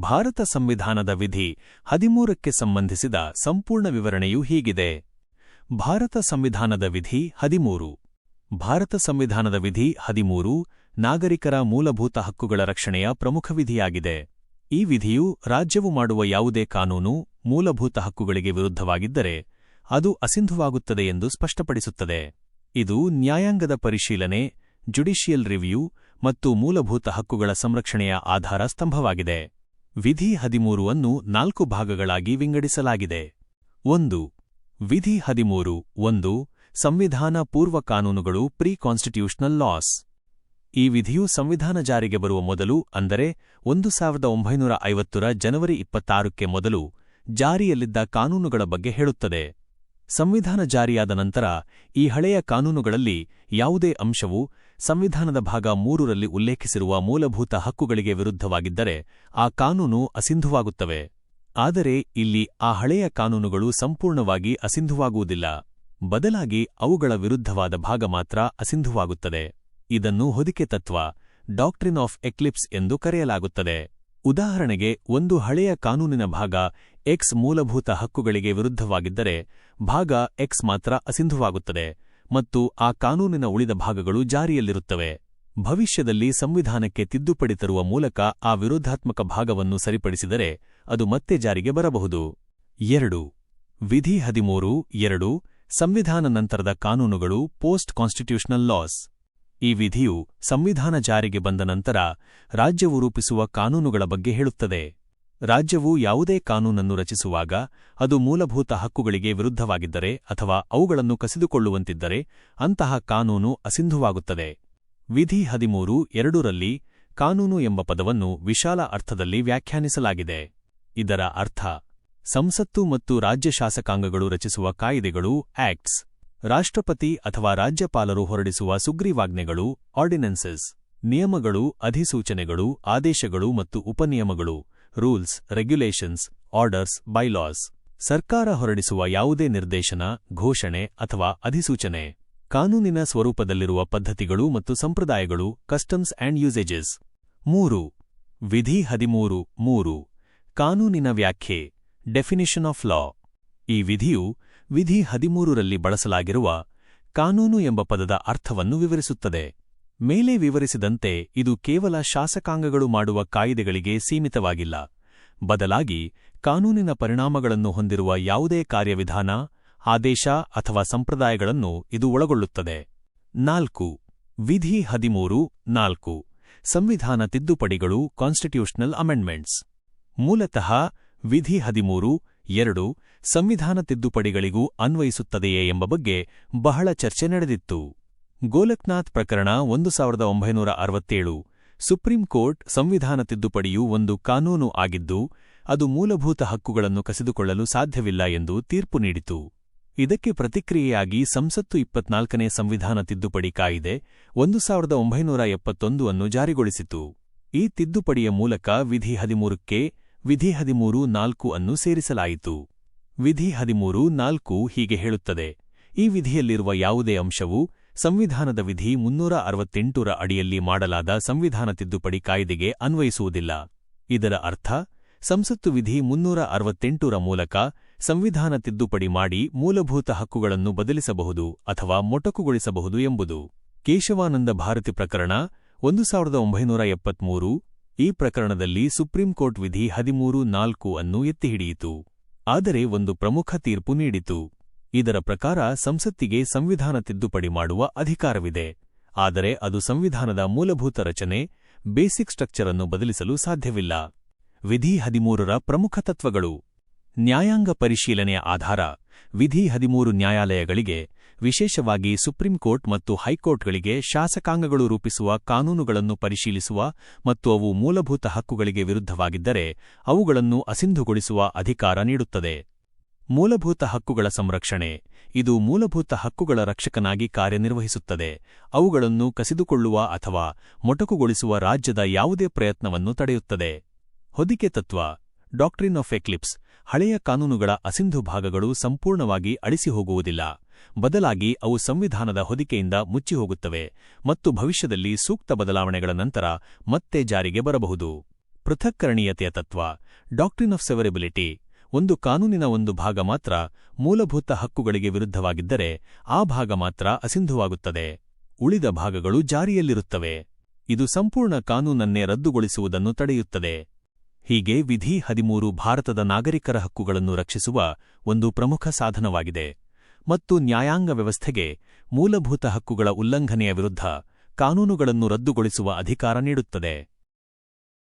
ಭಾರತ ಸಂವಿಧಾನದ ವಿಧಿ ಹದಿಮೂರಕ್ಕೆ ಸಂಬಂಧಿಸಿದ ಸಂಪೂರ್ಣ ವಿವರಣೆಯು ಹೀಗಿದೆ. ಭಾರತ ಸಂವಿಧಾನದ ವಿಧಿ ಹದಿಮೂರು. ಭಾರತ ಸಂವಿಧಾನದ ವಿಧಿ ಹದಿಮೂರು ನಾಗರಿಕರ ಮೂಲಭೂತ ಹಕ್ಕುಗಳ ರಕ್ಷಣೆಯ ಪ್ರಮುಖ ವಿಧಿಯಾಗಿದೆ. ಈ ವಿಧಿಯು ರಾಜ್ಯವು ಮಾಡುವ ಯಾವುದೇ ಕಾನೂನು ಮೂಲಭೂತ ಹಕ್ಕುಗಳಿಗೆ ವಿರುದ್ಧವಾಗಿದ್ದರೆ ಅದು ಅಸಿಂಧುವಾಗುತ್ತದೆ ಎಂದು ಸ್ಪಷ್ಟಪಡಿಸುತ್ತದೆ. ಇದು ನ್ಯಾಯಾಂಗದ ಪರಿಶೀಲನೆ, ಜುಡಿಷಿಯಲ್ ರಿವ್ಯೂ ಮತ್ತು ಮೂಲಭೂತ ಹಕ್ಕುಗಳ ಸಂರಕ್ಷಣೆಯ ಆಧಾರ ಸ್ತಂಭವಾಗಿದೆ. ವಿಧಿ ಹದಿಮೂರು ಅನ್ನು ನಾಲ್ಕು ಭಾಗಗಳಾಗಿ ವಿಂಗಡಿಸಲಾಗಿದೆ. ಒಂದು. ವಿಧಿ ಹದಿಮೂರು, ಒಂದು, ಸಂವಿಧಾನ ಪೂರ್ವ ಕಾನೂನುಗಳು ಪ್ರೀ ಕಾನ್ಸ್ಟಿಟ್ಯೂಷನಲ್ ಲಾಸ್. ಈ ವಿಧಿಯು ಸಂವಿಧಾನ ಜಾರಿಗೆ ಬರುವ ಮೊದಲು, ಅಂದರೆ ಒಂದು ಸಾವಿರದ ಒಂಬೈನೂರ ಐವತ್ತರ ಜನವರಿ ಇಪ್ಪತ್ತಾರಕ್ಕೆ ಮೊದಲು, ಜಾರಿಯಲ್ಲಿದ್ದ ಕಾನೂನುಗಳ ಬಗ್ಗೆ ಹೇಳುತ್ತದೆ. ಸಂವಿಧಾನ ಜಾರಿಯಾದ ನಂತರ, ಈ ಹಳೆಯ ಕಾನೂನುಗಳಲ್ಲಿ ಯಾವುದೇ ಅಂಶವು ಸಂವಿಧಾನದ ಭಾಗ ಮೂರರಲ್ಲಿ ಉಲ್ಲೇಖಿಸಿರುವ ಮೂಲಭೂತ ಹಕ್ಕುಗಳಿಗೆ ವಿರುದ್ಧವಾಗಿದ್ದರೆ ಆ ಕಾನೂನು ಅಸಿಂಧುವಾಗುತ್ತವೆ. ಆದರೆ ಇಲ್ಲಿ ಆ ಹಳೆಯ ಕಾನೂನುಗಳು ಸಂಪೂರ್ಣವಾಗಿ ಅಸಿಂಧುವಾಗುವುದಿಲ್ಲ. ಬದಲಾಗಿ ಅವುಗಳ ವಿರುದ್ಧವಾದ ಭಾಗ ಮಾತ್ರ ಅಸಿಂಧುವಾಗುತ್ತದೆ. ಇದನ್ನು ಹೊದಿಕೆ ತತ್ವ, ಡಾಕ್ಟ್ರಿನ್ ಆಫ್ ಎಕ್ಲಿಪ್ಸ್ ಎಂದು ಕರೆಯಲಾಗುತ್ತದೆ. ಉದಾಹರಣೆಗೆ, ಒಂದು ಹಳೆಯ ಕಾನೂನಿನ ಭಾಗ ಎಕ್ಸ್ ಮೂಲಭೂತ ಹಕ್ಕುಗಳಿಗೆ ವಿರುದ್ಧವಾಗಿದ್ದರೆ ಭಾಗ ಎಕ್ಸ್ ಮಾತ್ರ ಅಸಿಂಧುವಾಗುತ್ತದೆ. ಮತ್ತು ಆ ಕಾನೂನಿನ ಉಳಿದ ಭಾಗಗಳು ಜಾರಿಯಲ್ಲಿರುತ್ತವೆ. ಭವಿಷ್ಯದಲ್ಲಿ ಸಂವಿಧಾನಕ್ಕೆ ತಿದ್ದುಪಡಿ ತರುವ ಮೂಲಕ ಆ ವಿರೋಧಾತ್ಮಕ ಭಾಗವನ್ನು ಸರಿಪಡಿಸಿದರೆ ಅದು ಮತ್ತೆ ಜಾರಿಗೆ ಬರಬಹುದು. ಎರಡು. ವಿಧಿ ಹದಿಮೂರು, ಎರಡು. ಸಂವಿಧಾನ ನಂತರದ ಕಾನೂನುಗಳು ಪೋಸ್ಟ್ ಕಾನ್ಸ್ಟಿಟ್ಯೂಷನಲ್ ಲಾಸ್. ಈ ವಿಧಿಯು ಸಂವಿಧಾನ ಜಾರಿಗೆ ಬಂದ ನಂತರ ರಾಜ್ಯವು ರೂಪಿಸುವ ಕಾನೂನುಗಳ ಬಗ್ಗೆ ಹೇಳುತ್ತದೆ. ರಾಜ್ಯವು ಯಾವುದೇ ಕಾನೂನನ್ನು ರಚಿಸುವಾಗ ಅದು ಮೂಲಭೂತ ಹಕ್ಕುಗಳಿಗೆ ವಿರುದ್ಧವಾಗಿದ್ದರೆ ಅಥವಾ ಅವುಗಳನ್ನು ಕಸಿದುಕೊಳ್ಳುವಂತಿದ್ದರೆ ಅಂತಹ ಕಾನೂನು ಅಸಿಂಧುವಾಗುತ್ತದೆ. ವಿಧಿ ಹದಿಮೂರು ಎರಡರಲ್ಲಿ ಕಾನೂನು ಎಂಬ ಪದವನ್ನು ವಿಶಾಲ ಅರ್ಥದಲ್ಲಿ ವ್ಯಾಖ್ಯಾನಿಸಲಾಗಿದೆ. ಇದರ ಅರ್ಥ, ಸಂಸತ್ತು ಮತ್ತು ರಾಜ್ಯ ಶಾಸಕಾಂಗಗಳು ರಚಿಸುವ ಕಾಯಿದೆಗಳು, ಆಕ್ಟ್ಸ್, ರಾಷ್ಟ್ರಪತಿ ಅಥವಾ ರಾಜ್ಯಪಾಲರು ಹೊರಡಿಸುವ ಸುಗ್ರೀವಾಜ್ಞೆಗಳು, ಆರ್ಡಿನೆನ್ಸಸ್, ನಿಯಮಗಳು, ಅಧಿಸೂಚನೆಗಳು, ಆದೇಶಗಳು ಮತ್ತು ಉಪನಿಯಮಗಳು. Rules, regulations, orders, bylaws. ಸರ್ಕಾರ ಹೊರಡಿಸುವ ಯಾವುದೇ ನಿರ್ದೇಶನ, ಘೋಷಣೆ ಅಥವಾ ಅಧಿಸೂಚನೆ. ಕಾನೂನಿನ ಸ್ವರೂಪದಲ್ಲಿರುವ ಪದ್ಧತಿಗಳು ಮತ್ತು ಸಂಪ್ರದಾಯಗಳು ಕಸ್ಟಮ್ಸ್ ಆಂಡ್ ಯೂಸೇಜಸ್ ಮೂರು. ವಿಧಿ ಹದಿಮೂರು, ಮೂರು. ಕಾನೂನಿನ ವ್ಯಾಖ್ಯೆ. ಡೆಫಿನಿಷನ್ ಆಫ್ ಲಾ ಈ ವಿಧಿಯು ವಿಧಿ ಹದಿಮೂರರಲ್ಲಿ ಬಳಸಲಾಗಿರುವ ಕಾನೂನು ಎಂಬ ಪದದ ಅರ್ಥವನ್ನು ವಿವರಿಸುತ್ತದೆ. ಮೇಲೆ ವಿವರಿಸಿದಂತೆ ಇದು ಕೇವಲ ಶಾಸಕಾಂಗಗಳು ಮಾಡುವ ಕಾಯಿದೆಗಳಿಗೆ ಸೀಮಿತವಾಗಿಲ್ಲ. ಬದಲಾಗಿ, ಕಾನೂನಿನ ಪರಿಣಾಮಗಳನ್ನು ಹೊಂದಿರುವ ಯಾವುದೇ ಕಾರ್ಯವಿಧಾನ, ಆದೇಶ ಅಥವಾ ಸಂಪ್ರದಾಯಗಳನ್ನು ಇದು ಒಳಗೊಳ್ಳುತ್ತದೆ. ನಾಲ್ಕು. ವಿಧಿ ಹದಿಮೂರು, ನಾಲ್ಕು. ಸಂವಿಧಾನ ತಿದ್ದುಪಡಿಗಳು ಕಾನ್ಸ್ಟಿಟ್ಯೂಷನಲ್ ಅಮೆಂಡ್ಮೆಂಟ್ಸ್ ಮೂಲತಃ, ವಿಧಿ ಹದಿಮೂರು, ಎರಡು. ಸಂವಿಧಾನ ತಿದ್ದುಪಡಿಗಳಿಗೂ ಅನ್ವಯಿಸುತ್ತದೆಯೇ ಎಂಬ ಬಗ್ಗೆ ಬಹಳ ಚರ್ಚೆ ನಡೆದಿತ್ತು. ಗೋಲಕ್ನಾಥ್ ಪ್ರಕರಣ ಒಂದು ಸಾವಿರದ ಒಂಬೈನೂರ ಅರವತ್ತೇಳು. ಸುಪ್ರೀಂ ಕೋರ್ಟ್ ಸಂವಿಧಾನ ತಿದ್ದುಪಡಿಯು ಒಂದು ಕಾನೂನು ಆಗಿದ್ದು, ಅದು ಮೂಲಭೂತ ಹಕ್ಕುಗಳನ್ನು ಕಸಿದುಕೊಳ್ಳಲು ಸಾಧ್ಯವಿಲ್ಲ ಎಂದು ತೀರ್ಪು ನೀಡಿತು. ಇದಕ್ಕೆ ಪ್ರತಿಕ್ರಿಯೆಯಾಗಿ ಸಂಸತ್ತು ಇಪ್ಪತ್ನಾಲ್ಕನೇ ಸಂವಿಧಾನ ತಿದ್ದುಪಡಿ ಕಾಯಿದೆ ಒಂದು ಸಾವಿರದ ಒಂಬೈನೂರ ಎಪ್ಪತ್ತೊಂದು ಅನ್ನು ಜಾರಿಗೊಳಿಸಿತು. ಈ ತಿದ್ದುಪಡಿಯ ಮೂಲಕ ವಿಧಿ ಹದಿಮೂರಕ್ಕೆ ವಿಧಿ ಹದಿಮೂರು ನಾಲ್ಕು ಅನ್ನು ಸೇರಿಸಲಾಯಿತು. ವಿಧಿ ಹದಿಮೂರು ನಾಲ್ಕು ಹೀಗೆ ಹೇಳುತ್ತದೆ. ಈ ವಿಧಿಯಲ್ಲಿರುವ ಯಾವುದೇ ಅಂಶವು ಸಂವಿಧಾನದ ವಿಧಿ ಮುನ್ನೂರ ಅರವತ್ತೆಂಟರ ಅಡಿಯಲ್ಲಿ ಮಾಡಲಾದ ಸಂವಿಧಾನ ತಿದ್ದುಪಡಿ ಕಾಯ್ದೆಗೆ ಅನ್ವಯಿಸುವುದಿಲ್ಲ. ಇದರ ಅರ್ಥ, ಸಂಸತ್ತು ವಿಧಿ ಮುನ್ನೂರ ಅರವತ್ತೆಂಟರ ಮೂಲಕ ಸಂವಿಧಾನ ತಿದ್ದುಪಡಿ ಮಾಡಿ ಮೂಲಭೂತ ಹಕ್ಕುಗಳನ್ನು ಬದಲಿಸಬಹುದು ಅಥವಾ ಮೊಟಕುಗೊಳಿಸಬಹುದು ಎಂಬುದು. ಕೇಶವಾನಂದ ಭಾರತಿ ಪ್ರಕರಣ ಒಂದು ಸಾವಿರದ ಒಂಬೈನೂರ ಎಪ್ಪತ್ಮೂರು, ಈ ಪ್ರಕರಣದಲ್ಲಿ ಸುಪ್ರೀಂ ಕೋರ್ಟ್ ವಿಧಿ ಹದಿಮೂರು ನಾಲ್ಕು ಅನ್ನು ಎತ್ತಿಹಿಡಿಯಿತು. ಆದರೆ ಒಂದು ಪ್ರಮುಖ ತೀರ್ಪು ನೀಡಿತು. ಇದರ ಪ್ರಕಾರ ಸಂಸತ್ತಿಗೆ ಸಂವಿಧಾನ ತಿದ್ದುಪಡಿ ಮಾಡುವ ಅಧಿಕಾರವಿದೆ. ಆದರೆ ಅದು ಸಂವಿಧಾನದ ಮೂಲಭೂತ ರಚನೆ, ಬೇಸಿಕ್ ಸ್ಟ್ರಕ್ಚರ್ ಅನ್ನು ಬದಲಿಸಲು ಸಾಧ್ಯವಿಲ್ಲ. ವಿಧಿ ಹದಿಮೂರರ ಪ್ರಮುಖ ತತ್ವಗಳು. ನ್ಯಾಯಾಂಗ ಪರಿಶೀಲನೆಯ ಆಧಾರ. ವಿಧಿ ಹದಿಮೂರು ನ್ಯಾಯಾಲಯಗಳಿಗೆ, ವಿಶೇಷವಾಗಿ ಸುಪ್ರೀಂ ಕೋರ್ಟ್ ಮತ್ತು ಹೈಕೋರ್ಟ್ಗಳಿಗೆ ಶಾಸಕಾಂಗಗಳು ರೂಪಿಸುವ ಕಾನೂನುಗಳನ್ನು ಪರಿಶೀಲಿಸುವ ಮತ್ತು ಅವು ಮೂಲಭೂತ ಹಕ್ಕುಗಳಿಗೆ ವಿರುದ್ಧವಾಗಿದ್ದರೆ, ಅವುಗಳನ್ನು ಅಸಿಂಧುಗೊಳಿಸುವ ಅಧಿಕಾರ ನೀಡುತ್ತದೆ. ಮೂಲಭೂತ ಹಕ್ಕುಗಳ ಸಂರಕ್ಷಣೆ. ಇದು ಮೂಲಭೂತ ಹಕ್ಕುಗಳ ರಕ್ಷಕನಾಗಿ ಕಾರ್ಯನಿರ್ವಹಿಸುತ್ತದೆ. ಅವುಗಳನ್ನು ಕಸಿದುಕೊಳ್ಳುವ ಅಥವಾ ಮೊಟಕುಗೊಳಿಸುವ ರಾಜ್ಯದ ಯಾವುದೇ ಪ್ರಯತ್ನವನ್ನು ತಡೆಯುತ್ತದೆ. ಹೊದಿಕೆ ತತ್ವ. Doctrine of eclipse. ಹಳೆಯ ಕಾನೂನುಗಳ ಅಸಿಂಧು ಭಾಗಗಳು ಸಂಪೂರ್ಣವಾಗಿ ಅಳಿಸಿಹೋಗುವುದಿಲ್ಲ ಬದಲಾಗಿ ಅವು ಸಂವಿಧಾನದ ಹೊದಿಕೆಯಿಂದ ಮುಚ್ಚಿಹೋಗುತ್ತವೆ ಮತ್ತು ಭವಿಷ್ಯದಲ್ಲಿ ಸೂಕ್ತ ಬದಲಾವಣೆಗಳ ನಂತರ ಮತ್ತೆ ಜಾರಿಗೆ ಬರಬಹುದು. ಪೃಥಕ್ಕರಣೀಯತೆಯ ತತ್ವ. Doctrine of severability. ಒಂದು ಕಾನೂನಿನ ಒಂದು ಭಾಗ ಮಾತ್ರ ಮೂಲಭೂತ ಹಕ್ಕುಗಳಿಗೆ ವಿರುದ್ಧವಾಗಿದ್ದರೆ ಆ ಭಾಗ ಮಾತ್ರ ಅಸಿಂಧುವಾಗುತ್ತದೆ. ಉಳಿದ ಭಾಗಗಳು ಜಾರಿಯಲ್ಲಿರುತ್ತವೆ. ಇದು ಸಂಪೂರ್ಣ ಕಾನೂನನ್ನೇ ರದ್ದುಗೊಳಿಸುವುದನ್ನು ತಡೆಯುತ್ತದೆ. ಹೀಗೆ ವಿಧಿ ಹದಿಮೂರು ಭಾರತದ ನಾಗರಿಕರ ಹಕ್ಕುಗಳನ್ನು ರಕ್ಷಿಸುವ ಒಂದು ಪ್ರಮುಖ ಸಾಧನವಾಗಿದೆ. ಮತ್ತು ನ್ಯಾಯಾಂಗ ವ್ಯವಸ್ಥೆಗೆ ಮೂಲಭೂತ ಹಕ್ಕುಗಳ ಉಲ್ಲಂಘನೆಯ ವಿರುದ್ಧ ಕಾನೂನುಗಳನ್ನು ರದ್ದುಗೊಳಿಸುವ ಅಧಿಕಾರ ನೀಡುತ್ತದೆ.